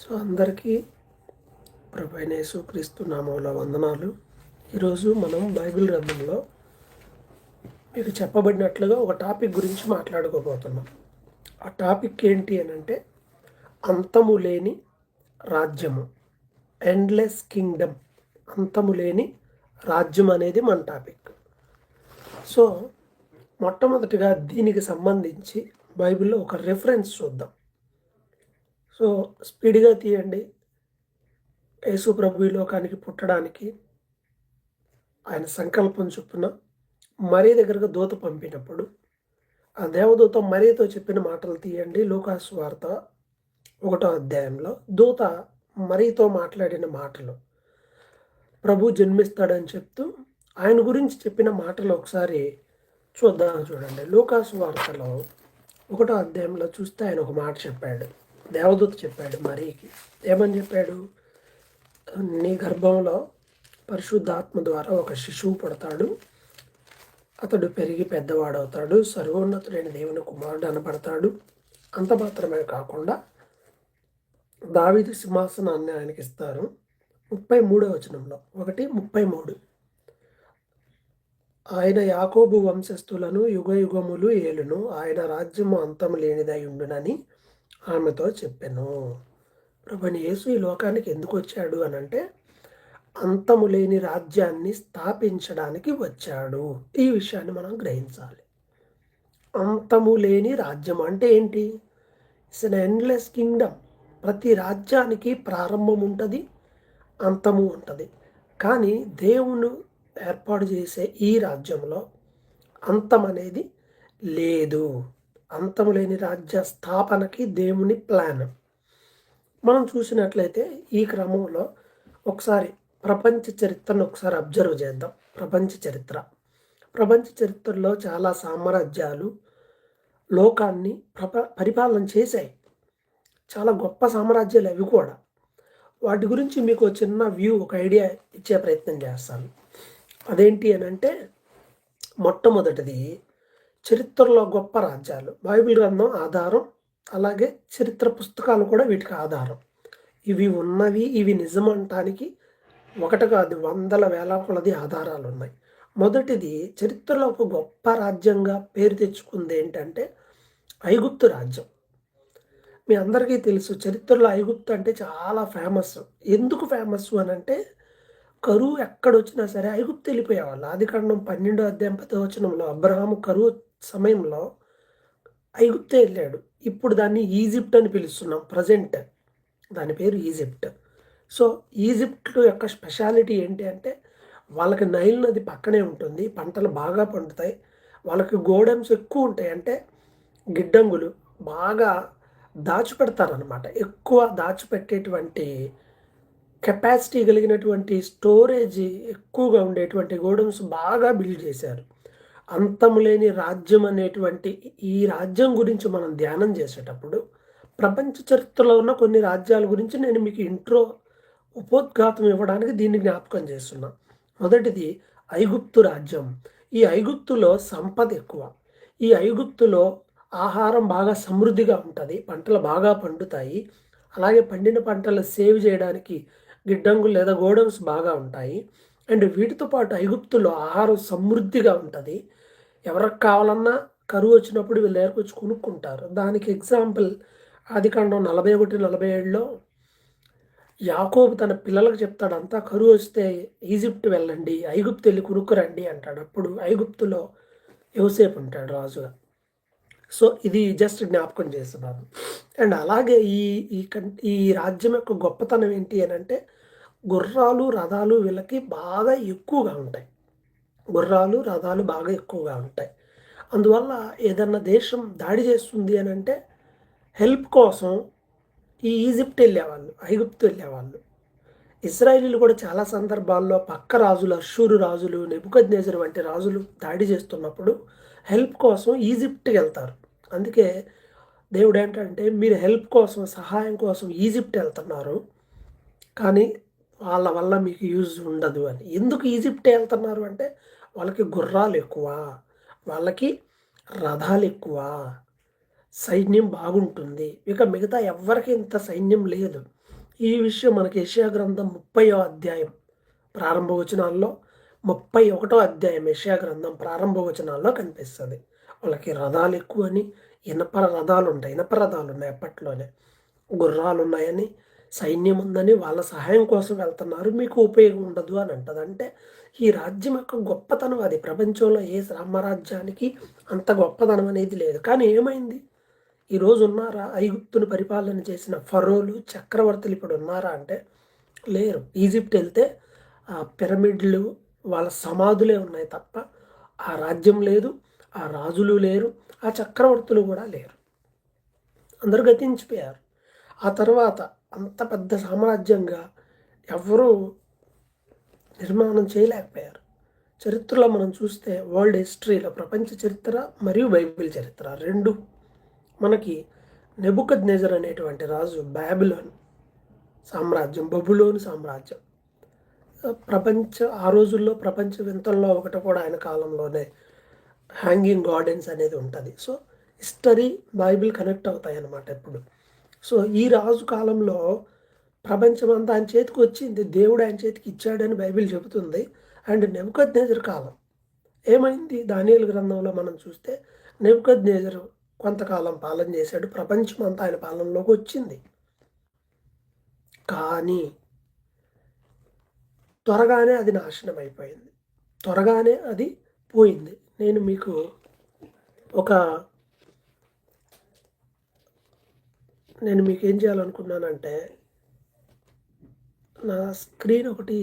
So అందరికీ ప్రభైనేసు క్రీస్తు నామముల వందనాలు. ఈరోజు మనం బైబిల్ గ్రంథంలో మీకు చెప్పబడినట్లుగా ఒక టాపిక్ గురించి మాట్లాడుకోబోతున్నాం. ఆ టాపిక్ ఏంటి అని అంటే అంతము లేని రాజ్యము ఎండ్లెస్ కింగ్డమ్ అంతము లేని రాజ్యం అనేది మన టాపిక్. సో మొట్టమొదటిగా దీనికి సంబంధించి బైబిల్లో ఒక రెఫరెన్స్ చూద్దాం. సో స్పీడ్గా తీయండి. యేసు ప్రభు ఈ లోకానికి పుట్టడానికి ఆయన సంకల్పం చొప్పున మరీ దగ్గరకు దూత పంపినప్పుడు ఆ దేవదూత మరీతో చెప్పిన మాటలు తీయండి. లోకాసు వార్త ఒకటో అధ్యాయంలో దూత మరీతో మాట్లాడిన మాటలు. ప్రభు జన్మిస్తాడని చెప్తూ ఆయన గురించి చెప్పిన మాటలు ఒకసారి చూద్దాం చూడండి. లోకాసు వార్తలో ఒకటో అధ్యాయంలో చూస్తే ఆయన ఒక మాట చెప్పాడు. దేవదూత చెప్పాడు మరీకి ఏమని చెప్పాడు? నీ గర్భంలో పరిశుద్ధాత్మ ద్వారా ఒక శిశువు పడతాడు. అతడు పెరిగి పెద్దవాడవుతాడు. సర్వోన్నతుడైన దేవుని కుమారుడు అనబడతాడు. అంత మాత్రమే కాకుండా దావిదు సింహాసనాన్ని ఆయనకి ఇస్తారు. ముప్పై మూడో వచనంలో. ఒకటి ముప్పై మూడు ఆయన యాకోబు వంశస్థులను యుగ యుగములు ఏలును. ఆయన రాజ్యము అంతము లేనిదై ఉండునని ఆమెతో చెప్పాను ప్రభుని యేసు ఈ లోకానికి ఎందుకు వచ్చాడు? అని అంటే అంతము లేని రాజ్యాన్ని స్థాపించడానికి వచ్చాడు. ఈ విషయాన్ని మనం గ్రహించాలి. అంతము లేని రాజ్యం అంటే ఏంటి? ఇట్స్ అన్ ఎండ్లెస్ కింగ్డమ్ ప్రతి రాజ్యానికి ప్రారంభం ఉంటుంది అంతము ఉంటుంది. కానీ దేవుని ఏర్పాటు చేసే ఈ రాజ్యంలో అంతం అనేది లేదు. అంతము లేని రాజ్య స్థాపనకి దేవుని ప్లాన్. మనం చూసినట్లయితే ఈ క్రమంలో ఒకసారి ప్రపంచ చరిత్రను ఒకసారి అబ్జర్వ్ చేద్దాం. ప్రపంచ చరిత్ర. ప్రపంచ చరిత్రలో చాలా సామ్రాజ్యాలు లోకాన్ని ప్రప పరిపాలన చేశాయి. చాలా గొప్ప సామ్రాజ్యాలు అవి కూడా. వాటి గురించి మీకు చిన్న వ్యూ ఒక ఐడియా ఇచ్చే ప్రయత్నం చేస్తాను. అదేంటి అని అంటే మొట్టమొదటిది చరిత్రలో గొప్ప రాజ్యాలు. బైబిల్ గ్రంథం ఆధారం అలాగే చరిత్ర పుస్తకాలు కూడా వీటికి ఆధారం. ఇవి ఉన్నవి ఇవి నిజమంటానికి ఒకటి కాదు వందల వేల కొలది ఆధారాలు ఉన్నాయి మొదటిది చరిత్రలో ఒక గొప్ప రాజ్యంగా పేరు తెచ్చుకుంది ఏంటంటే ఐగుప్తు రాజ్యం. మీ అందరికీ తెలుసు చరిత్రలో ఐగుప్తు అంటే చాలా ఫేమస్. ఎందుకు ఫేమస్ అని అంటే కరువు ఎక్కడొచ్చినా సరే ఐగుప్తు వెళ్ళిపోయేవాళ్ళు. ఆది కాండం పన్నెండో అధ్యాయం పదవచనంలో అబ్రహాము కరువు సమయంలో ఐగుప్తే వెళ్ళాడు. ఇప్పుడు దాన్ని ఈజిప్ట్ అని పిలుస్తున్నాం ప్రజెంట్. దాని పేరు ఈజిప్ట్. సో ఈజిప్ట్ యొక్క స్పెషాలిటీ ఏంటి అంటే వాళ్ళకి నైల్ నది పక్కనే ఉంటుంది పంటలు బాగా పండుతాయి. వాళ్ళకి గోడమ్స్ ఎక్కువ ఉంటాయి. అంటే గిడ్డంగులు బాగా దాచిపెడతారనమాట ఎక్కువ దాచిపెట్టేటువంటి కెపాసిటీ కలిగినటువంటి స్టోరేజ్ ఎక్కువగా ఉండేటువంటి గోడౌన్స్ బాగా బిల్డ్ చేశారు. అంతము లేని రాజ్యం అనేటువంటి ఈ రాజ్యం గురించి మనం ధ్యానం చేసేటప్పుడు ప్రపంచ చరిత్రలో ఉన్న కొన్ని రాజ్యాల గురించి నేను మీకు ఇంట్రో ఉపోద్ఘాతం ఇవ్వడానికి దీన్ని జ్ఞాపకం చేస్తున్నా. మొదటిది ఐగుప్తు రాజ్యం. ఈ ఐగుప్తులో సంపద ఎక్కువ. ఈ ఐగుప్తులో ఆహారం బాగా సమృద్ధిగా ఉంటుంది. పంటలు బాగా పండుతాయి. అలాగే పండిన పంటలు సేవ్ చేయడానికి గిడ్డంగులు లేదా గోడౌన్స్ బాగా ఉంటాయి. అండ్ వీటితో పాటు ఐగుప్తులో ఆహారం సమృద్ధిగా ఉంటుంది. ఎవరికి కావాలన్నా కరువు వచ్చినప్పుడు వీళ్ళు దగ్గరకు వచ్చి కొనుక్కుంటారు. దానికి ఎగ్జాంపుల్ ఆదికాండం నలభై ఒకటి నలభై ఏడులో యాకోబు తన పిల్లలకు చెప్తాడు అంతా కరువు వస్తే ఈజిప్ట్ వెళ్ళండి ఐగుప్తు వెళ్ళి కొనుక్కురండి అంటాడు. అప్పుడు ఐగుప్తులో యోసేపు ఉంటాడు రాజుగా. సో ఇది జస్ట్ జ్ఞాపకం చేస్తున్నాను. అండ్ అలాగే ఈ ఈ ఈ రాజ్యం యొక్క గొప్పతనం ఏంటి అని అంటే గుర్రాలు రథాలు వీళ్ళకి బాగా ఎక్కువగా ఉంటాయి. గుర్రాలు రథాలు బాగా ఎక్కువగా ఉంటాయి. అందువల్ల ఏదన్నా దేశం దాడి చేస్తుంది అని అంటే హెల్ప్ కోసం ఈ ఈజిప్ట్ వెళ్ళేవాళ్ళు ఐగుప్తు వెళ్ళేవాళ్ళు. ఇజ్రాయిలీలు కూడా చాలా సందర్భాల్లో పక్క రాజులు అర్షూరు రాజులు నెబుకజ్నేజర్ వంటి రాజులు దాడి చేస్తున్నప్పుడు హెల్ప్ కోసం ఈజిప్ట్కి వెళ్తారు. అందుకే దేవుడు ఏంటంటే మీరు హెల్ప్ కోసం సహాయం కోసం ఈజిప్ట్ వెళ్తున్నారు. కానీ వాళ్ళ వల్ల మీకు యూజ్ ఉండదు అని. ఎందుకు ఈజిప్ట్ వెళ్తున్నారు అంటే వాళ్ళకి గుర్రాలు ఎక్కువ వాళ్ళకి రథాలు ఎక్కువ సైన్యం బాగుంటుంది. ఇక మిగతా ఎవరికి ఇంత సైన్యం లేదు. ఈ విషయం మనకి యెషయా గ్రంథం ముప్పయో అధ్యాయం ప్రారంభ వచనాల్లో ముప్పై ఒకటో అధ్యాయం యెషయా గ్రంథం ప్రారంభ వచనాల్లో కనిపిస్తుంది. వాళ్ళకి రథాలు ఎక్కువని ఇనప రథాలు ఉంటాయి ఇనప రథాలు ఉన్నాయి అప్పట్లోనే. గుర్రాలు ఉన్నాయని సైన్యం ఉందని వాళ్ళ సహాయం కోసం వెళ్తున్నారు. మీకు ఉపయోగం ఉండదు అని అంటది. అంటే ఈ రాజ్యం యొక్క గొప్పతనం అది. ప్రపంచంలో ఏ సామ్రాజ్యానికి అంత గొప్పతనం అనేది లేదు. కానీ ఏమైంది? ఈరోజు ఉన్నారా ఐగుప్తును పరిపాలన చేసిన ఫరోలు చక్రవర్తులు ఇప్పుడు ఉన్నారా అంటే లేరు. ఈజిప్ట్ వెళ్తే ఆ పిరమిడ్లు వాళ్ళ సమాధులే ఉన్నాయి తప్ప ఆ రాజ్యం లేదు ఆ రాజులు లేరు ఆ చక్రవర్తులు కూడా లేరు. అందరూ గతించిపోయారు. ఆ తర్వాత అంత పెద్ద సామ్రాజ్యంగా ఎవరూ నిర్మాణం చేయలేకపోయారు. చరిత్రలో మనం చూస్తే వరల్డ్ హిస్టరీలో ప్రపంచ చరిత్ర మరియు బైబిల్ చరిత్ర రెండు. మనకి నెబుకద్ నేజర్ అనేటువంటి రాజు బ్యాబిలోన్ సామ్రాజ్యం బబులోని సామ్రాజ్యం. ప్రపంచ ఆ రోజుల్లో ప్రపంచ వింతల్లో ఒకటి కూడా ఆయన కాలంలోనే హ్యాంగింగ్ గార్డెన్స్ అనేది ఉంటుంది. సో హిస్టరీ బైబిల్ కనెక్ట్ అవుతాయి అన్నమాట ఎప్పుడు. సో ఈ రాజు కాలంలో ప్రపంచం అంతా ఆయన చేతికి వచ్చింది. దేవుడు ఆయన చేతికి ఇచ్చాడని బైబిల్ చెబుతుంది. అండ్ నెబుకద్ నేజర్ కాలం ఏమైంది? దానియలు గ్రంథంలో మనం చూస్తే నెబుకద్ నేజర్ కొంతకాలం పాలన చేశాడు. ప్రపంచం అంతా ఆయన పాలనలోకి వచ్చింది. కానీ త్వరగానే అది నాశనం అయిపోయింది. త్వరగానే అది పోయింది. నేను మీకు ఒక నేను మీకు ఏం చేయాలనుకున్నానంటే నా స్క్రీన్ ఒకటి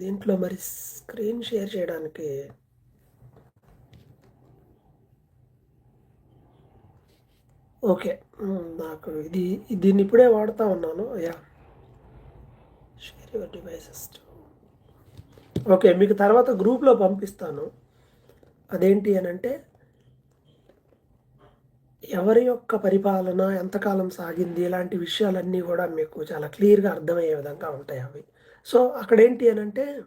దీంట్లో మరి స్క్రీన్ షేర్ చేయడానికి ఓకే నాకు ఇది దీన్ని ఇప్పుడే వాడుతూ ఉన్నాను. Yeah. Share your devices okay మీకు తర్వాత గ్రూప్లో పంపిస్తాను. అదేంటి అని అంటే ఎవరి యొక్క పరిపాలన ఎంతకాలం సాగింది ఇలాంటి విషయాలన్నీ కూడా మీకు చాలా క్లియర్గా అర్థమయ్యే విధంగా ఉంటాయి అవి. సో అక్కడ ఏంటి అని అంటే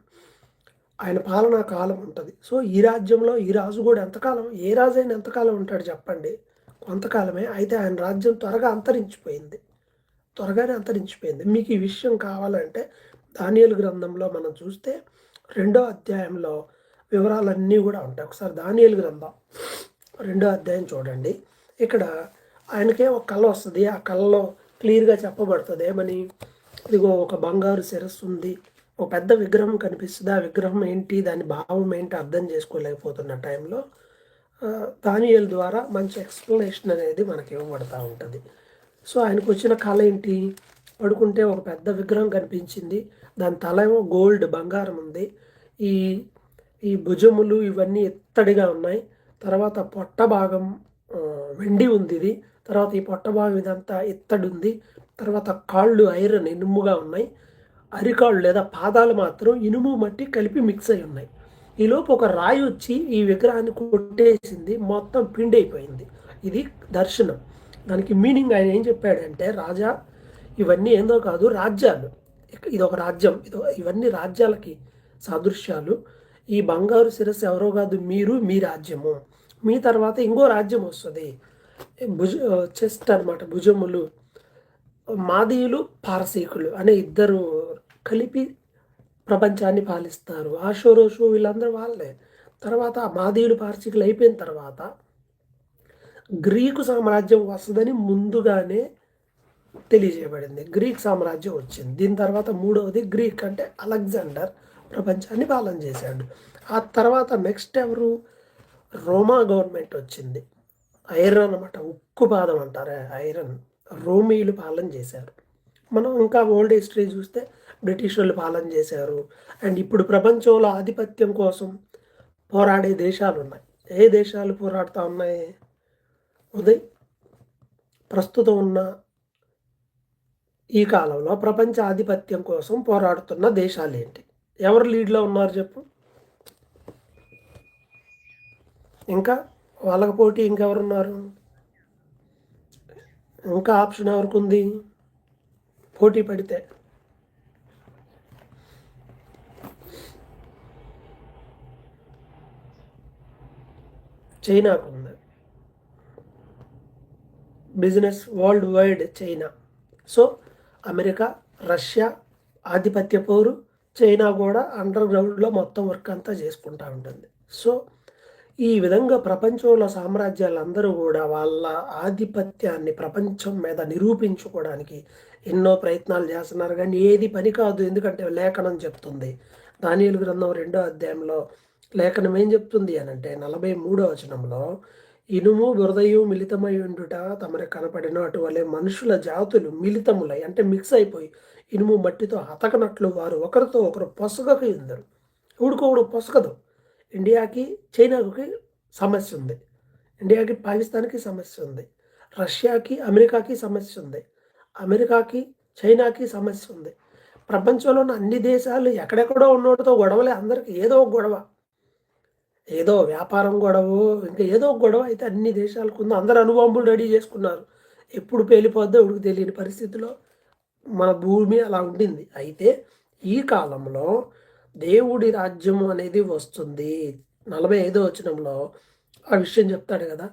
ఆయన పాలనా కాలం ఉంటుంది. సో ఈ రాజ్యంలో ఈ రాజు కూడా ఎంతకాలం ఏ రాజు అయినా ఎంతకాలం ఉంటాడు చెప్పండి? కొంతకాలమే. అయితే ఆయన రాజ్యం త్వరగా అంతరించిపోయింది. త్వరగానే అంతరించిపోయింది. మీకు ఈ విషయం కావాలంటే దానియలు గ్రంథంలో మనం చూస్తే రెండో అధ్యాయంలో వివరాలన్నీ కూడా ఉంటాయి. ఒకసారి దానియలు గ్రంథం రెండో అధ్యాయం చూడండి. ఇక్కడ ఆయనకే ఒక కళ వస్తుంది. ఆ కళలో క్లియర్గా చెప్పబడుతుంది. ఏమని? ఇదిగో ఒక బంగారు శిరస్సు ఉంది. ఒక పెద్ద విగ్రహం కనిపిస్తుంది. ఆ విగ్రహం ఏంటి? దాని భావం ఏంటి అర్థం చేసుకోలేకపోతున్న టైంలో దానియల్ ద్వారా మంచి ఎక్స్ప్లెనేషన్ అనేది మనకి ఇవ్వబడతా ఉంటుంది. సో ఆయనకు వచ్చిన కళ ఏంటి? పడుకుంటే ఒక పెద్ద విగ్రహం కనిపించింది. దాని తల ఏమో గోల్డ్ బంగారం ఉంది. ఈ ఈ భుజములు ఇవన్నీ ఎత్తడిగా ఉన్నాయి. తర్వాత పొట్ట భాగం వెండి ఉంది ఇది. తర్వాత ఈ పొట్ట భాగం ఇదంతా ఇత్తడి ఉంది తర్వాత కాళ్ళు ఐరన్ ఇనుముగా ఉన్నాయి. అరికాళ్ళు లేదా పాదాలు మాత్రం ఇనుము మట్టి కలిపి మిక్స్ అయి ఉన్నాయి. ఈలోపు ఒక రాయి వచ్చి ఈ విగ్రహాన్ని కొట్టేసింది. మొత్తం పిండి అయిపోయింది ఇది దర్శనం. దానికి మీనింగ్ ఆయన ఏం చెప్పాడంటే రాజా ఇవన్నీ ఏందో కాదు రాజ్యాలు. ఇది ఒక రాజ్యం. ఇదో ఇవన్నీ రాజ్యాలకి సాదృశ్యాలు. ఈ బంగారు శిరస్సు ఎవరో కాదు మీరు మీ రాజ్యము. మీ తర్వాత ఇంకో రాజ్యం వస్తుంది. భుజ చెస్ట్ అనమాట భుజములు. మాదీయులు పారసీకులు అనే ఇద్దరు కలిపి ప్రపంచాన్ని పాలిస్తారు. ఆషోరోషు వీళ్ళందరూ వాళ్ళే. తర్వాత మాదీయులు పారసీకులు అయిపోయిన తర్వాత గ్రీకు సామ్రాజ్యం వస్తుందని ముందుగానే తెలియజేయబడింది. గ్రీక్ సామ్రాజ్యం వచ్చింది. దీని తర్వాత మూడవది గ్రీక్ అంటే అలెగ్జాండర్ ప్రపంచాన్ని పాలన చేశాడు. ఆ తర్వాత నెక్స్ట్ ఎవరు? రోమా గవర్నమెంట్ వచ్చింది. ఐరన్ అనమాట ఉక్కు పాదం అంటారే ఐరన్. రోమీలు పాలన చేశారు. మనం ఇంకా ఓల్డ్ హిస్టరీ చూస్తే బ్రిటిష్ వాళ్ళు పాలన చేశారు. అండ్ ఇప్పుడు ప్రపంచంలో ఆధిపత్యం కోసం పోరాడే దేశాలు ఉన్నాయి. ఏ దేశాలు పోరాడుతూ ఉన్నాయి? ఉదయ్ ప్రస్తుతం ఉన్న ఈ కాలంలో ప్రపంచ ఆధిపత్యం కోసం పోరాడుతున్న దేశాలు ఏంటి? ఎవరు లీడ్లో ఉన్నారు చెప్పు? ఇంకా వాళ్ళకి పోటీ ఇంకెవరున్నారు? ఇంకా ఆప్షన్ ఎవరికి ఉంది పోటీ పడితే. చైనాకు ఉంది business world wide China. So America Russia ఆధిపత్య పోరు. చైనా కూడా అండర్ గ్రౌండ్లో మొత్తం వర్క్ అంతా చేసుకుంటూ ఉంటుంది. సో ఈ విధంగా ప్రపంచంలో సామ్రాజ్యాలందరూ కూడా వాళ్ళ ఆధిపత్యాన్ని ప్రపంచం మీద నిరూపించుకోవడానికి ఎన్నో ప్రయత్నాలు చేస్తున్నారు. కానీ ఏది పని కాదు ఎందుకంటే లేఖనం చెప్తుంది. దానియలు గ్రంథం రెండో అధ్యాయంలో లేఖనం ఏం చెప్తుంది అని అంటే నలభై మూడో వచనంలో ఇనుము బురదయు మిళితమై ఉండుట తమరికి కనపడిన అటువలే మనుషుల జాతులు మిళితములై అంటే మిక్స్ అయిపోయి ఇనుము మట్టితో అతకనట్లు వారు ఒకరితో ఒకరు పొసగక ఇందరు. ఊడుకోవడం పొసగదు. ఇండియాకి చైనాకి సమస్య ఉంది. ఇండియాకి పాకిస్తాన్కి సమస్య ఉంది. రష్యాకి అమెరికాకి సమస్య ఉంది. అమెరికాకి చైనాకి సమస్య ఉంది. ప్రపంచంలో ఉన్న అన్ని దేశాలు ఎక్కడెక్కడో ఉన్నోటితో గొడవలే. అందరికీ ఏదో ఒక గొడవ. ఏదో వ్యాపారం గొడవ ఇంకా ఏదో ఒక గొడవ అయితే అన్ని దేశాలకు ఉంది అందరు అనుబంబులు రెడీ చేసుకున్నారు. ఎప్పుడు పేలిపోద్దో ఉడికి తెలియని పరిస్థితిలో మన భూమి అలా ఉండింది. అయితే ఈ కాలంలో దేవుడి రాజ్యము అనేది వస్తుంది. నలభై ఐదో వచనంలో ఆ విషయం చెప్తాడు కదా.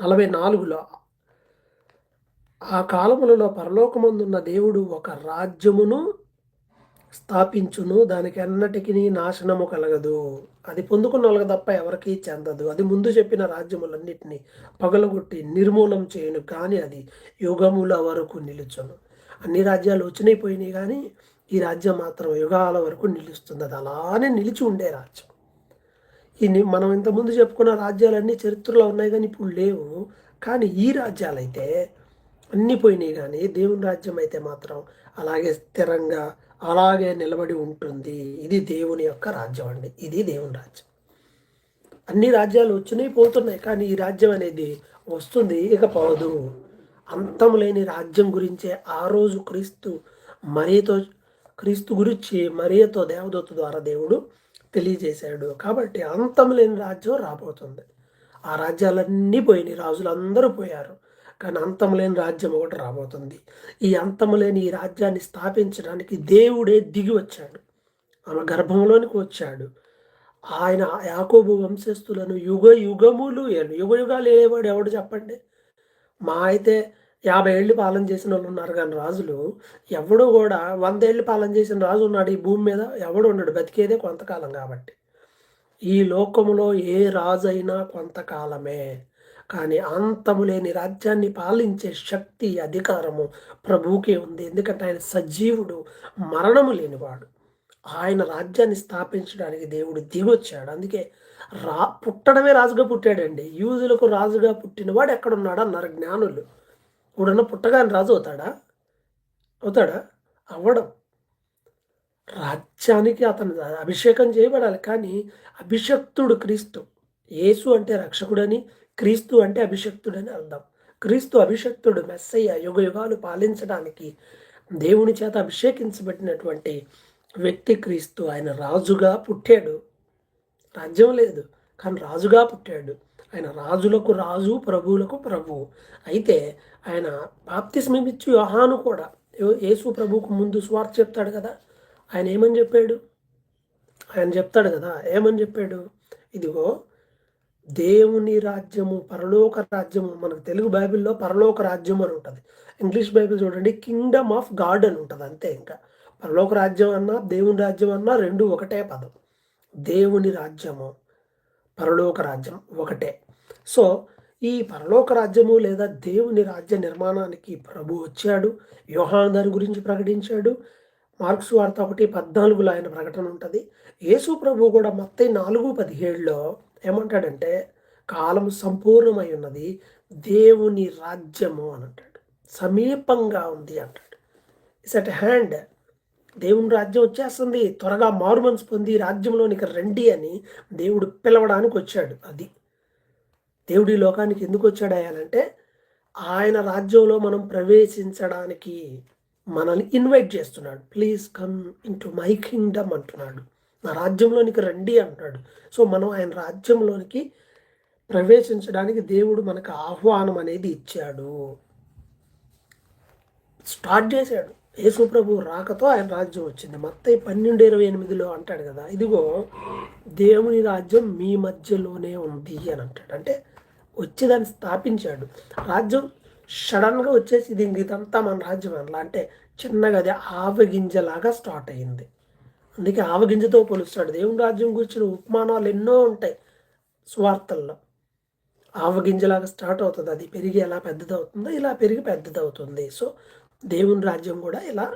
నలభై నాలుగులో ఆ కాలములలో పరలోకమందున్న దేవుడు ఒక రాజ్యమును స్థాపించును దానికి అన్నటికీ నాశనము కలగదు. అది పొందుకున్న వాళ్ళకి తప్ప ఎవరికీ చెందదు. అది ముందు చెప్పిన రాజ్యములన్నిటినీ పగలగొట్టి నిర్మూలం చేయను కానీ అది యుగముల వరకు నిలుచును. అన్ని రాజ్యాలు వచ్చినాయి పోయినాయి కానీ ఈ రాజ్యం మాత్రం యుగాల వరకు నిలుస్తుంది అది అలానే నిలిచి ఉండే రాజ్యం. ఈ మనం ఇంతకుముందు చెప్పుకున్న రాజ్యాలన్నీ చరిత్రలో ఉన్నాయి కానీ ఇప్పుడు లేవు. కానీ ఈ రాజ్యాలైతే అన్నీ పోయినాయి కానీ దేవుని రాజ్యం అయితే మాత్రం అలాగే స్థిరంగా అలాగే నిలబడి ఉంటుంది. ఇది దేవుని యొక్క రాజ్యం అండి. ఇది దేవుని రాజ్యం. అన్ని రాజ్యాలు వచ్చినాయి పోతున్నాయి కానీ ఈ రాజ్యం అనేది వస్తుంది. ఇక పోదు. అంతం లేని రాజ్యం గురించే ఆ రోజు క్రీస్తు మరీతో క్రీస్తు గురించి మరియతో దేవదూత ద్వారా దేవుడు తెలియజేశాడు. కాబట్టి అంతం లేని రాజ్యం రాబోతుంది. ఆ రాజ్యాలన్నీ పోయినాయి. రాజులు అందరూ పోయారు. కానీ అంతం లేని రాజ్యం ఒకటి రాబోతుంది. ఈ అంతం లేని ఈ రాజ్యాన్ని స్థాపించడానికి దేవుడే దిగి వచ్చాడు. ఆమె గర్భంలోనికి వచ్చాడు. ఆయన యాకోబు వంశస్థులను యుగ యుగములు యుగ యుగాలు ఏవాడు ఎవడు చెప్పండి? మా అయితే యాభై ఏళ్ళు పాలన చేసిన వాళ్ళు ఉన్నారు కానీ రాజులు ఎవడు కూడా వందేళ్ళు పాలన చేసిన రాజు ఉన్నాడు ఈ భూమి మీద ఎవడు ఉన్నాడు బతికేదే కొంతకాలం కాబట్టి. ఈ లోకములో ఏ రాజు అయినా కొంతకాలమే. కానీ అంతము లేని రాజ్యాన్ని పాలించే శక్తి అధికారము ప్రభువుకే ఉంది. ఎందుకంటే ఆయన సజీవుడు మరణము లేనివాడు. ఆయన రాజ్యాన్ని స్థాపించడానికి దేవుడు దిగొచ్చాడు. అందుకే రా పుట్టడమే రాజుగా పుట్టాడండి. యూజులకు రాజుగా పుట్టినవాడు ఎక్కడున్నాడు అన్నారు జ్ఞానులు. ఇప్పుడున్న పుట్టగాని రాజు అవుతాడా? అవుతాడా? అవ్వడం రాజ్యానికి అతను అభిషేకం చేయబడాలి కానీ అభిషక్తుడు క్రీస్తు. యేసు అంటే రక్షకుడని క్రీస్తు అంటే అభిషక్తుడని అర్థం. క్రీస్తు అభిషక్తుడు మెస్సయ్య యుగ యుగాలు పాలించడానికి దేవుని చేత అభిషేకించబడినటువంటి వ్యక్తి క్రీస్తు. ఆయన రాజుగా పుట్టాడు. రాజ్యం లేదు కానీ రాజుగా పుట్టాడు. ఆయన రాజులకు రాజు ప్రభువులకు ప్రభువు అయితే ఆయన బాప్తిస్మిచ్చు యోహాను కూడా. యేసు ప్రభువుకు ముందు స్వార్థ చెప్తాడు కదా. ఆయన ఏమని చెప్పాడు? ఆయన చెప్తాడు కదా. ఏమని చెప్పాడు? ఇదిగో దేవుని రాజ్యము పరలోక రాజ్యము మనకు తెలుగు బైబిల్లో పరలోక రాజ్యం అని ఉంటుంది. ఇంగ్లీష్ బైబిల్ చూడండి కింగ్డమ్ ఆఫ్ గాడ్ అని ఉంటుంది అంతే ఇంకా. పరలోక రాజ్యం అన్నా దేవుని రాజ్యం అన్నా రెండు ఒకటే పదం. దేవుని రాజ్యము. పరలోక రాజ్యం ఒకటే. సో ఈ పరలోక రాజ్యము లేదా దేవుని రాజ్య నిర్మాణానికి ప్రభు వచ్చాడు. యోహాన్ దాని గురించి ప్రకటించాడు. మార్క్స్ వార్త ఒకటి పద్నాలుగులో ఆయన ప్రకటన ఉంటుంది. యేసు ప్రభు కూడా మొత్తం నాలుగు పదిహేడులో ఏమంటాడంటే కాలం సంపూర్ణమై ఉన్నది దేవుని రాజ్యము అని అంటాడు. సమీపంగా ఉంది అంటాడు. ఇట్స్ అట్ హ్యాండ్ దేవుని రాజ్యం వచ్చేస్తుంది. త్వరగా మారు మనసు పొంది రాజ్యంలోనికి రండి అని దేవుడు పిలవడానికి వచ్చాడు. అది దేవుడి లోకానికి ఎందుకు వచ్చాడు అయ్యాలంటే ఆయన రాజ్యంలో మనం ప్రవేశించడానికి మనల్ని ఇన్వైట్ చేస్తున్నాడు. Please come in to my kingdom అంటున్నాడు. నా రాజ్యంలోనికి రండి అంటున్నాడు. సో మనం ఆయన రాజ్యంలోనికి ప్రవేశించడానికి దేవుడు మనకు ఆహ్వానం అనేది ఇచ్చాడు. స్టార్ట్ చేశాడు. యేసుప్రభు రాకతో ఆయన రాజ్యం వచ్చింది. మొత్తం పన్నెండు ఇరవై ఎనిమిదిలో అంటాడు కదా ఇదిగో దేవుని రాజ్యం మీ మధ్యలోనే ఉంది అని అంటాడు. అంటే వచ్చి దాన్ని స్థాపించాడు. రాజ్యం సడన్గా వచ్చేసి ఇది ఇదంతా మన రాజ్యం అనలా అంటే చిన్నగా అది ఆవగింజలాగా స్టార్ట్ అయింది. అందుకే ఆవగింజతో పోలుస్తాడు. దేవుని రాజ్యం గురించిన ఉపమానాలు ఎన్నో ఉంటాయి స్వార్థల్లో ఆవగింజలాగా స్టార్ట్ అవుతుంది. అది పెరిగి ఎలా పెద్దదవుతుందో ఇలా పెరిగి పెద్దదవుతుంది. సో దేవుని రాజ్యం కూడా ఇలా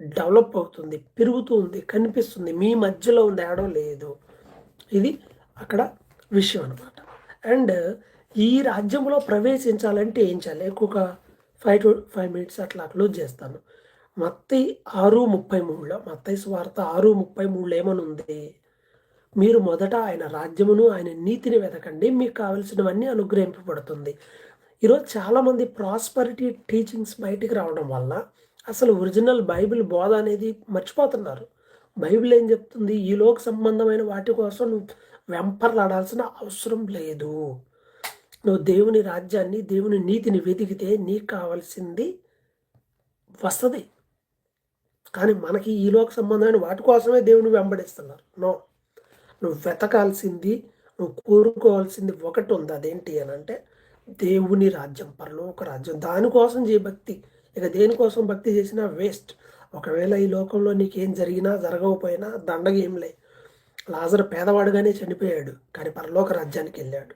డెవలప్ అవుతుంది పెరుగుతుంది కనిపిస్తుంది. మీ మధ్యలో ఉంది ఏడో లేదు. ఇది అక్కడ విషయం అనమాట అండ్ ఈ రాజ్యంలో ప్రవేశించాలంటే ఏం చేయాలి? ఒక ఫైవ్ టు ఫైవ్ మినిట్స్ అట్లా క్లోజ్ చేస్తాను. మత్తయి ఆరు ముప్పై మూడులో మత్తయి స్వార్థ ఆరు ముప్పై మూడులో ఏమనుంది ఉంది? మీరు మొదట ఆయన రాజ్యమును ఆయన నీతిని వెతకండి. మీకు కావలసినవన్నీ అనుగ్రహింపబడుతుంది. ఈరోజు చాలామంది ప్రాస్పరిటీ టీచింగ్స్ బయటికి రావడం వల్ల అసలు ఒరిజినల్ బైబిల్ బోధ అనేది మర్చిపోతున్నారు. బైబిల్ ఏం చెప్తుంది? ఈ లోక సంబంధమైన వాటి కోసం నువ్వు వెంపర్లాడాల్సిన అవసరం లేదు. నువ్వు దేవుని రాజ్యాన్ని దేవుని నీతిని వెతికితే నీకు కావాల్సింది వస్తుంది. కానీ మనకి ఈ లోక సంబంధమైన వాటి కోసమే దేవుని వెంబడిస్తున్నారు. నో. నువ్వు వెతకాల్సింది నువ్వు కోరుకోవాల్సింది ఒకటి ఉంది. అదేంటి అని అంటే దేవుని రాజ్యం పరలోక రాజ్యం. దానికోసం చేయ భక్తి. ఇక దేనికోసం భక్తి చేసినా వేస్ట్. ఒకవేళ ఈ లోకంలో నీకేం జరిగినా జరగకపోయినా దండగేంలే లాజర్ పేదవాడుగానే చనిపోయాడు కానీ పరలోక రాజ్యానికి వెళ్ళాడు.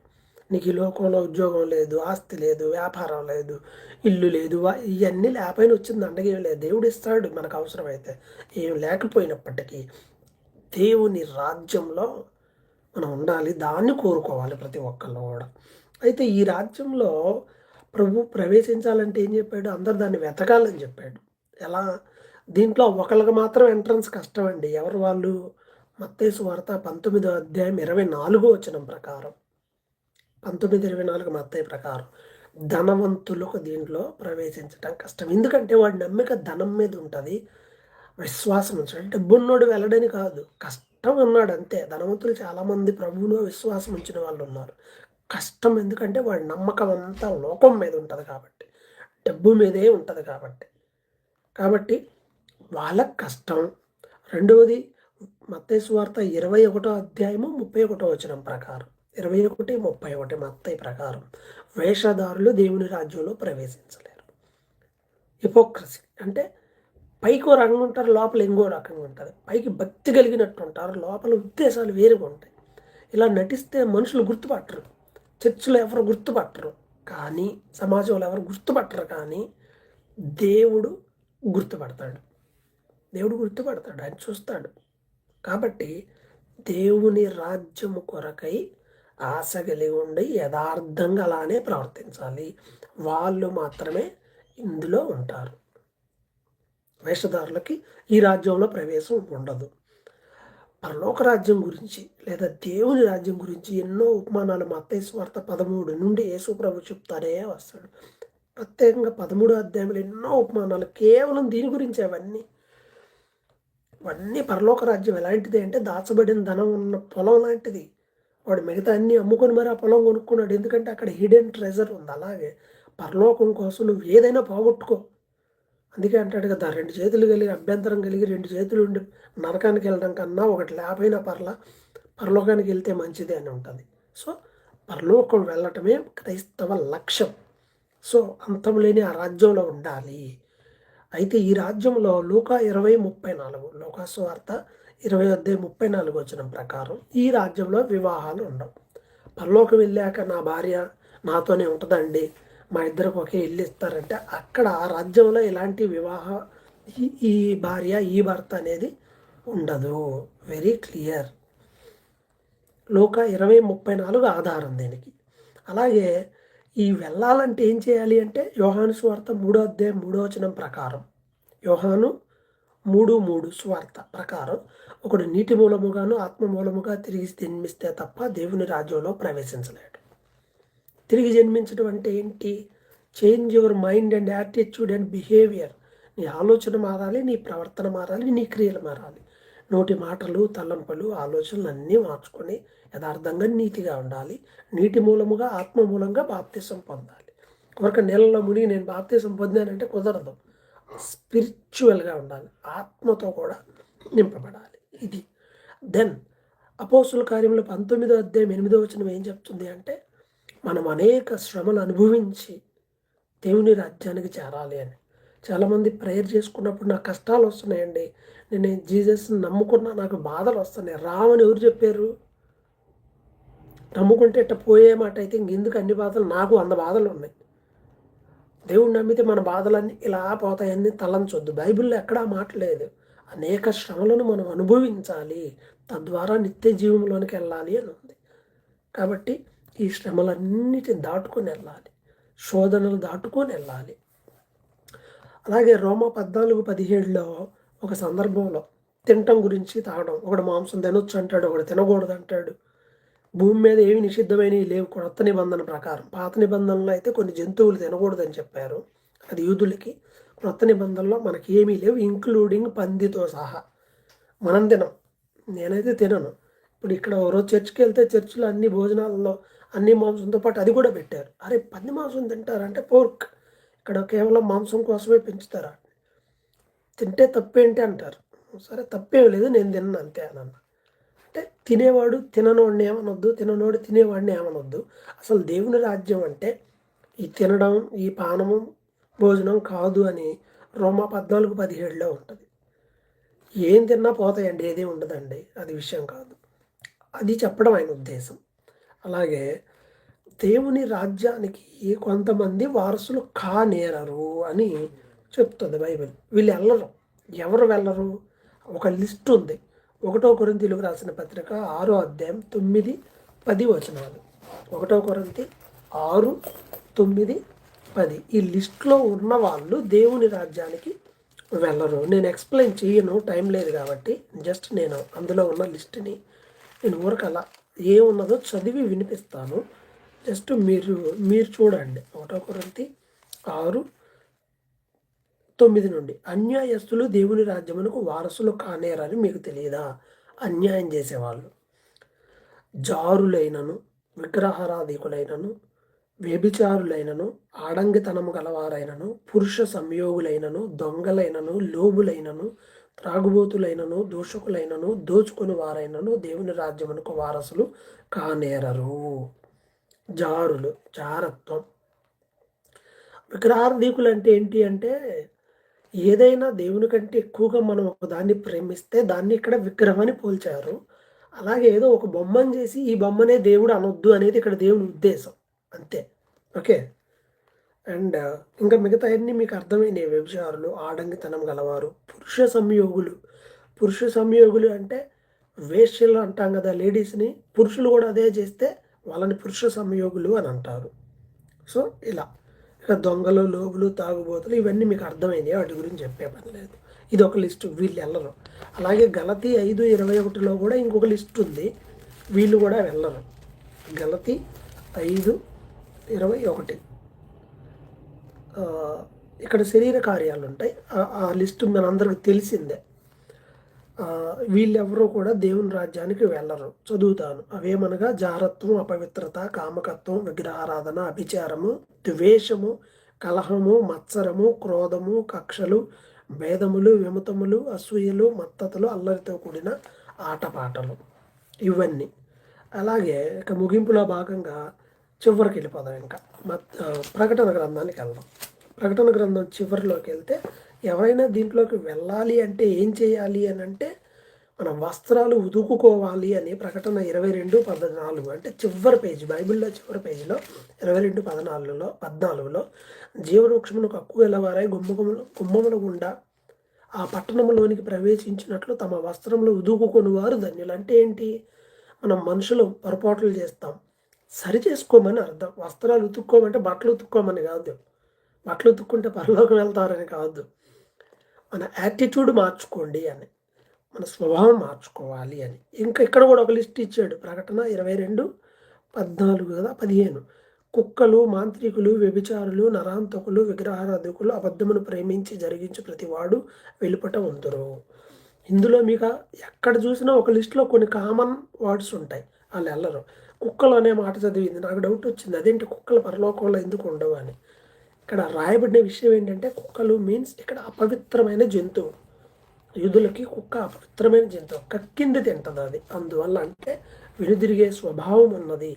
నీకు ఈ లోకంలో ఉద్యోగం లేదు ఆస్తి లేదు వ్యాపారం లేదు ఇల్లు లేదు ఇవన్నీ లేపైన వచ్చింది దండగేం లేదు దేవుడు ఇస్తాడు మనకు అవసరమైతే. ఏం లేకపోయినప్పటికీ దేవుని రాజ్యంలో మనం ఉండాలి. దాన్ని కోరుకోవాలి ప్రతి ఒక్కళ్ళు కూడా. అయితే ఈ రాజ్యంలో ప్రభు ప్రవేశించాలంటే ఏం చెప్పాడు? అందరు దాన్ని వెతకాలని చెప్పాడు. ఎలా? దీంట్లో ఒకళ్ళకి మాత్రం ఎంట్రన్స్ కష్టం అండి ఎవరు వాళ్ళు? మత్తేసు వార్త పంతొమ్మిదో అధ్యాయం ఇరవై నాలుగో వచనం ప్రకారం. పంతొమ్మిది ఇరవై నాలుగు మత్తయ్య ప్రకారం ధనవంతులకు దీంట్లో ప్రవేశించడం కష్టం. ఎందుకంటే వాడి నమ్మిక ధనం మీద ఉంటుంది. విశ్వాసం ఉంచాడు డబ్బున్నోడు వెళ్ళడని కాదు. కష్టం ఉన్నాడు అంతే. ధనవంతులు చాలామంది ప్రభువులో విశ్వాసం ఉంచిన వాళ్ళు ఉన్నారు. కష్టం ఎందుకంటే వాడి నమ్మకం అంతా లోకం మీద ఉంటుంది కాబట్టి డబ్బు మీదే ఉంటుంది కాబట్టి. కాబట్టి వాళ్ళకి కష్టం. రెండవది మత్తేశ్వార్త ఇరవై ఒకటో అధ్యాయము ముప్పై ఒకటో వచనం ప్రకారం. ఇరవై ఒకటి ముప్పై ఒకటి మత్తయ్య ప్రకారం వేషధారులు దేవుని రాజ్యంలో ప్రవేశించలేరు. హిపోక్రసీ అంటే పైకి ఓ రకంగా ఉంటారు లోపల ఇంకో రకంగా ఉంటుంది. పైకి భక్తి కలిగినట్టు ఉంటారు లోపల ఉద్దేశాలు వేరుగా ఉంటాయి. ఇలా నటిస్తే మనుషులు గుర్తుపట్టరు. చర్చిలో ఎవరు గుర్తుపట్టరు. కానీ సమాజంలో ఎవరు గుర్తుపట్టరు కానీ దేవుడు గుర్తుపడతాడు. దేవుడు గుర్తుపడతాడు. ఆయన చూస్తాడు. కాబట్టి దేవుని రాజ్యము కొరకై ఆశ కలిగి ఉండి యథార్థంగా అలానే ప్రవర్తించాలి. వాళ్ళు మాత్రమే ఇందులో ఉంటారు. వేషధారులకి ఈ రాజ్యంలో ప్రవేశం ఉండదు. పరలోక రాజ్యం గురించి లేదా దేవుని రాజ్యం గురించి ఎన్నో ఉపమానాలు మత్తేశ్వార్త పదమూడు నుండి యేసుప్రభు చెప్తారే వస్తాడు. ప్రత్యేకంగా పదమూడు అధ్యాయంలో ఎన్నో ఉపమానాలు కేవలం దీని గురించి అవన్నీ. ఇవన్నీ పరలోక రాజ్యం ఎలాంటిది అంటే దాచబడిన ధనం ఉన్న పొలం లాంటిది. వాడు మిగతా అన్ని అమ్ముకొని మరి ఆ పొలం కొనుక్కున్నాడు. ఎందుకంటే అక్కడ హిడెన్ ట్రెజర్ ఉంది. అలాగే పరలోకం కోసం నువ్వు ఏదైనా పోగొట్టుకో. అందుకే అంటాడు కదా రెండు చేతులు కలిగి అభ్యంతరం కలిగి రెండు చేతులు ఉండి. నరకానికి వెళ్ళడం కన్నా ఒకటి లేకపోయినా పర్ల పరలోకానికి వెళ్తే మంచిది అని ఉంటుంది. సో పరలోకం వెళ్ళటమే క్రైస్తవ లక్ష్యం. సో అంతం లేని ఆ రాజ్యంలో ఉండాలి. అయితే ఈ రాజ్యంలో లోకా ఇరవై ముప్పై నాలుగు లోకాసువార్త ఇరవై అధ్యాయం ముప్పై నాలుగు వచ్చిన ప్రకారం ఈ రాజ్యంలో వివాహాలు ఉండవు. పరలోకం వెళ్ళాక నా భార్య నాతోనే ఉంటుందండి. మా ఇద్దరికి ఒకే ఇల్లు ఇస్తారంటే అక్కడ ఆ రాజ్యంలో ఇలాంటి వివాహ ఈ భార్య ఈ భర్త అనేది ఉండదు. వెరీ క్లియర్ లోక ఇరవై ముప్పై నాలుగు ఆధారం దీనికి. అలాగే ఈ వెళ్ళాలంటే ఏం చేయాలి అంటే యోహాను స్వార్థ మూడో అధ్యాయం మూడో వచనం ప్రకారం. యోహాను మూడు మూడు స్వార్థ ప్రకారం ఒకడు నీటి మూలముగాను ఆత్మ మూలముగా తిరిగి జన్మిస్తే తప్ప దేవుని రాజ్యంలో ప్రవేశించలేడు. తిరిగి జన్మించడం అంటే ఏంటి? Change your mind and attitude and behaviour నీ ఆలోచన మారాలి నీ ప్రవర్తన మారాలి నీ క్రియలు మారాలి. నోటి మాటలు తలంపలు ఆలోచనలు అన్నీ మార్చుకొని యథార్థంగా నీతిగా ఉండాలి. నీటి మూలముగా ఆత్మ మూలంగా బాప్తీసం పొందాలి. ఒక నెలలో మునిగి నేను బాప్తీసం పొందానంటే కుదరదు. స్పిరిచువల్గా ఉండాలి. ఆత్మతో కూడా నింపబడాలి. ఇది. దెన్ అపోసుల కార్యంలో పంతొమ్మిదో అధ్యాయం ఎనిమిదో వచ్చిన ఏం చెప్తుంది అంటే మనం అనేక శ్రమలు అనుభవించి దేవుని రాజ్యానికి చేరాలి అని. చాలామంది ప్రేయర్ చేసుకున్నప్పుడు నాకు కష్టాలు వస్తున్నాయండి. నేను జీసస్ని నమ్ముకున్నా నాకు బాధలు వస్తున్నాయి. రావని ఎవరు చెప్పారు? నమ్ముకుంటే ఇట్ట పోయే మాట అయితే ఇంకెందుకు అన్ని బాధలు? నాకు వంద బాధలు ఉన్నాయి. దేవుడు నమ్మితే మన బాధలన్నీ ఇలా పోతాయని తలంచొద్దు. బైబిల్లో ఎక్కడా మాట లేదు. అనేక శ్రమలను మనం అనుభవించాలి. తద్వారా నిత్య జీవంలోనికి వెళ్ళాలి అని ఉంది. కాబట్టి ఈ శ్రమలన్నిటిని దాటుకొని వెళ్ళాలి. శోధనలు దాటుకొని వెళ్ళాలి. అలాగే రోమ పద్నాలుగు పదిహేడులో ఒక సందర్భంలో తినటం గురించి తాగడం ఒకడు మాంసం తినొచ్చు అంటాడు ఒకడు తినకూడదు అంటాడు. భూమి మీద ఏమి నిషిద్ధమైనవి లేవు కొత్త నిబంధన ప్రకారం పాత నిబంధనలో అయితే కొన్ని జంతువులు తినకూడదని చెప్పారు. అది యూదులకి కొత్త నిబంధనలో మనకి ఏమీ లేవు ఇంక్లూడింగ్ పందితో సహా. మనం తినం. నేనైతే తినను. ఇప్పుడు ఇక్కడ రోజు చర్చికి వెళ్తే చర్చిలో అన్ని భోజనాలలో అన్ని మాంసంతో పాటు అది కూడా పెట్టారు. అరే పంది మాంసం తింటారంటే పోర్క్. ఇక్కడ కేవలం మాంసం కోసమే పెంచుతారా? తింటే తప్పేంటి అంటారు. సరే తప్పేం లేదు నేను తిన్నాను అంతే అని అన్న. అంటే తినేవాడు తిననోడిని ఏమనొద్దు తిననోడు తినేవాడిని ఏమనొద్దు. అసలు దేవుని రాజ్యం అంటే ఈ తినడం ఈ పానము భోజనం కాదు అని రోమా పద్నాలుగు పదిహేడులో ఉంటుంది. ఏం తిన్నా పోతాయండి ఏది ఉండదండి. అది విషయం కాదు. అది చెప్పడం ఆయన ఉద్దేశం. అలాగే దేవుని రాజ్యానికి కొంతమంది వారసులు కానేరరు అని చెప్తుంది బైబిల్. వీళ్ళు వెళ్ళరు. ఎవరు వెళ్ళరు? ఒక లిస్ట్ ఉంది. ఒకటో కొరింతీలకు రాసిన పత్రిక ఆరో అధ్యాయం తొమ్మిది పది వచనాలు. ఒకటో కొరింతి ఆరు తొమ్మిది పది. ఈ లిస్ట్లో ఉన్న వాళ్ళు దేవుని రాజ్యానికి వెళ్ళరు. నేను ఎక్స్ప్లెయిన్ చేయను. టైం లేదు కాబట్టి జస్ట్ నేను అందులో ఉన్న లిస్ట్ని నేను ఊరకలా అలా ఏమున్నదో చదివి వినిపిస్తాను. జస్ట్ మీరు మీరు చూడండి. ఒకటో కొరంతి ఆరు తొమ్మిది నుండి. అన్యాయస్తులు దేవుని రాజ్యమునకు వారసులు కానేరని మీకు తెలియదా? అన్యాయం చేసేవాళ్ళు. జారులైనను విగ్రహారాధికులైనను వ్యభిచారులైనను ఆడంగితనము గలవారైనను పురుష సంయోగులైనను దొంగలైనను లోబులైనను త్రాగుబోతులైనను దోషకులైనను దోచుకుని వారైనను దేవుని రాజ్యమునకు వారసులు కానేరరు. జారులు జారత్వం. విగ్రహార్థీకులు అంటే ఏంటి అంటే ఏదైనా దేవుని కంటే ఎక్కువగా మనం ఒక దాన్ని ప్రేమిస్తే దాన్ని ఇక్కడ విగ్రహం అని పోల్చారు. అలాగే ఏదో ఒక బొమ్మను చేసి ఈ బొమ్మనే దేవుడు అనొద్దు అనేది ఇక్కడ దేవుని ఉద్దేశం. అంతే. ఓకే? అండ్ ఇంకా మిగతా అన్నీ మీకు అర్థమైనవి వ్యభిచారులు ఆడంగితనం గలవారు పురుష సంయోగులు. పురుష సంయోగులు అంటే వేష్యలు అంటాం కదా లేడీస్ని పురుషులు కూడా అదే చేస్తే వాళ్ళని పురుష సంయోగులు అని అంటారు. సో ఇలా. ఇక దొంగలు లోబులు తాగుబోతులు ఇవన్నీ మీకు అర్థమైనవి వాటి గురించి చెప్పే పని లేదు. ఇది ఒక లిస్ట్ వీళ్ళు వెళ్ళరు. అలాగే గలతీ ఐదు ఇరవై ఒకటిలో కూడా ఇంకొక లిస్ట్ ఉంది వీళ్ళు కూడా వెళ్ళరు. గలతీ ఐదు ఇరవై ఒకటి. ఇక్కడ శరీర కార్యాలు ఉంటాయి ఆ లిస్టు మనందరికి తెలిసిందే. వీళ్ళెవరూ కూడా దేవుని రాజ్యానికి వెళ్ళరు చదువుతాను అవేమనగా జారత్వం అపవిత్రత కామకత్వం విగ్రహారాధన అభిచారము ద్వేషము కలహము మత్సరము క్రోధము కక్షలు భేదములు విమతములు అసూయలు మత్తతలు అల్లరితో కూడిన ఆటపాటలు. ఇవన్నీ. అలాగే ఇక ముగింపులో భాగంగా చివరికి వెళ్ళిపోదాం ఇంకా ప్రకటన గ్రంథానికి వెళ్దాం. ప్రకటన గ్రంథం చివరిలోకి వెళ్తే ఎవరైనా దీంట్లోకి వెళ్ళాలి అంటే ఏం చేయాలి అని అంటే మన వస్త్రాలు ఉదుకుకోవాలి అని ప్రకటన ఇరవై రెండు పద్నాలుగు అంటే చివరి పేజీ బైబిల్లో చివరి పేజీలో ఇరవై రెండు పద్నాలుగులో పద్నాలుగులో జీవవృక్షమును కక్కు వెళ్ళవారై గుమ్మకములు గుమ్మముల గుండా ఆ పట్టణంలోనికి ప్రవేశించినట్లు తమ వస్త్రములు ఉదుకుకొని వారు ధన్యులు. అంటే ఏంటి? మనం మనుషులు పొరపాట్లు చేస్తాం. సరి చేసుకోమని అర్థం. వస్త్రాలు ఉతుక్కోమంటే బట్టలు ఉతుక్కోమని కాదు. బట్టలు ఉతుక్కుంటే పరలోకి వెళ్తారని కాదు. మన యాటిట్యూడ్ మార్చుకోండి అని. మన స్వభావం మార్చుకోవాలి అని. ఇంకా ఇక్కడ కూడా ఒక లిస్ట్ ఇచ్చాడు. ప్రకటన ఇరవై రెండు పద్నాలుగు కదా పదిహేను. కుక్కలు మాంత్రికులు వ్యభిచారులు నరాంతకులు విగ్రహారాధకులు అబద్ధమును ప్రేమించి జరిగించి ప్రతివాడు వెలుపట ఉందరు. ఇందులో మీకు ఎక్కడ చూసినా ఒక లిస్ట్లో కొన్ని కామన్ వర్డ్స్ ఉంటాయి. వాళ్ళు వెళ్ళరు. కుక్కలు అనే మాట చదివింది. నాకు డౌట్ వచ్చింది. అదేంటి కుక్కలు పరలోకంలో ఎందుకు ఉండవు అని. ఇక్కడ రాయబడిన విషయం ఏంటంటే కుక్కలు మీన్స్ ఇక్కడ అపవిత్రమైన జంతువు. యూదులకి కుక్క అపవిత్రమైన జంతువు. కక్కింది తింటుంది అది. అందువల్ల అంటే వెనుదిరిగే స్వభావం ఉన్నది.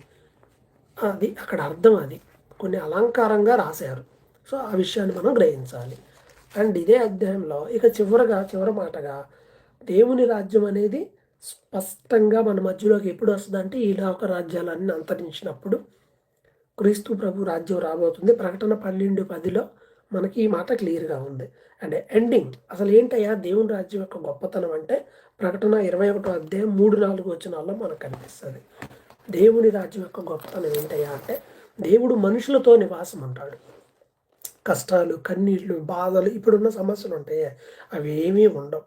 అది అక్కడ అర్థం అది. కొన్ని అలంకారంగా రాశారు. సో ఆ విషయాన్ని మనం గ్రహించాలి. అండ్ ఇదే అధ్యాయంలో ఇక చివరగా చివరి మాటగా దేవుని రాజ్యం అనేది స్పష్టంగా మన మధ్యలోకి ఎప్పుడు వస్తుందంటే ఈ లోక రాజ్యాలన్నీ అంతరించినప్పుడు క్రీస్తు ప్రభు రాజ్యం రాబోతుంది. ప్రకటన పన్నెండు పదిలో మనకి ఈ మాట క్లియర్గా ఉంది. అండ్ ఎండింగ్ అసలు ఏంటయ్యా దేవుని రాజ్యం యొక్క గొప్పతనం అంటే ప్రకటన ఇరవై ఒకటో అధ్యాయం మూడు నాలుగు వచనాల్లో మనకు కనిపిస్తుంది. దేవుని రాజ్యం యొక్క గొప్పతనం ఏంటయ్యా అంటే దేవుడు మనుషులతో నివాసం ఉంటాడు కష్టాలు కన్నీళ్ళు బాధలు ఇప్పుడున్న సమస్యలు ఉంటాయి. అవి ఏమీ ఉండవు.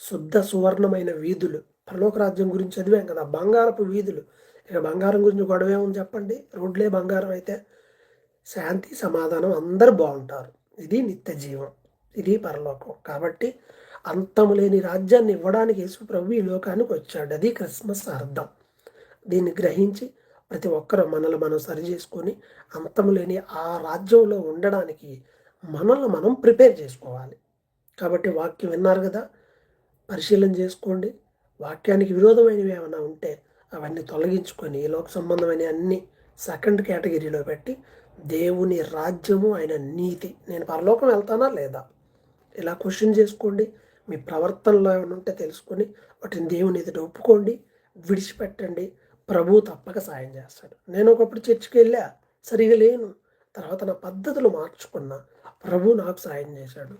శుద్ధ సువర్ణమైన వీధులు పరలోక రాజ్యం గురించి చదివాం కదా బంగారపు వీధులు. ఇక బంగారం గురించి గొడవ ఏముంది చెప్పండి? రోడ్లే బంగారం అయితే శాంతి సమాధానం అందరు బాగుంటారు. ఇది నిత్య జీవం. ఇది పరలోకం. కాబట్టి అంతము లేని రాజ్యాన్ని ఇవ్వడానికి యేసు ప్రభు ఈ లోకానికి వచ్చాడు. అది క్రిస్మస్ అర్థం. దీన్ని గ్రహించి ప్రతి ఒక్కరు మనల్ని మనం సరి చేసుకొని అంతము లేని ఆ రాజ్యంలో ఉండడానికి మనల్ని మనం ప్రిపేర్ చేసుకోవాలి. కాబట్టి వాక్యం విన్నారు కదా? పరిశీలన చేసుకోండి. వాక్యానికి విరోధమైనవి ఏమైనా ఉంటే అవన్నీ తొలగించుకొని లోక సంబంధమైన అన్ని సెకండ్ కేటగిరీలో పెట్టి దేవుని రాజ్యము ఆయన నీతి. నేను పరలోకం వెళ్తానా లేదా? ఇలా క్వశ్చన్ చేసుకోండి. మీ ప్రవర్తనలో ఏమైనా ఉంటే తెలుసుకొని వాటిని దేవుని ఎదుట ఒప్పుకోండి. విడిచిపెట్టండి. ప్రభు తప్పక సాయం చేస్తాడు. నేను ఒకప్పుడు చర్చికి వెళ్ళా. సరిగా లేను. తర్వాత నా పద్ధతులు మార్చుకున్నా. ప్రభు నాకు సాయం చేశాడు.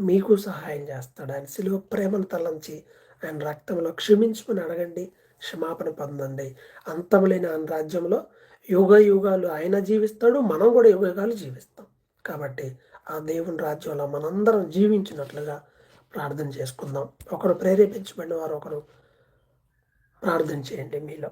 మీకు సహాయం చేస్తాడు. ఆయన సిలువ ప్రేమను తలంచి ఆయన రక్తంలో క్షమించుకుని అడగండి క్షమాపణ పొందండి. అంతములేని ఆయన రాజ్యంలో యుగ యుగాలు ఆయన జీవిస్తాడు మనం కూడా యుగ యుగాలు జీవిస్తాం. కాబట్టి ఆ దేవుని రాజ్యంలో మనందరం జీవించినట్లుగా ప్రార్థన చేసుకుందాం. ఒకరు ప్రేరేపించబడిన వారు ఒకరు ప్రార్థన చేయండి మీలో.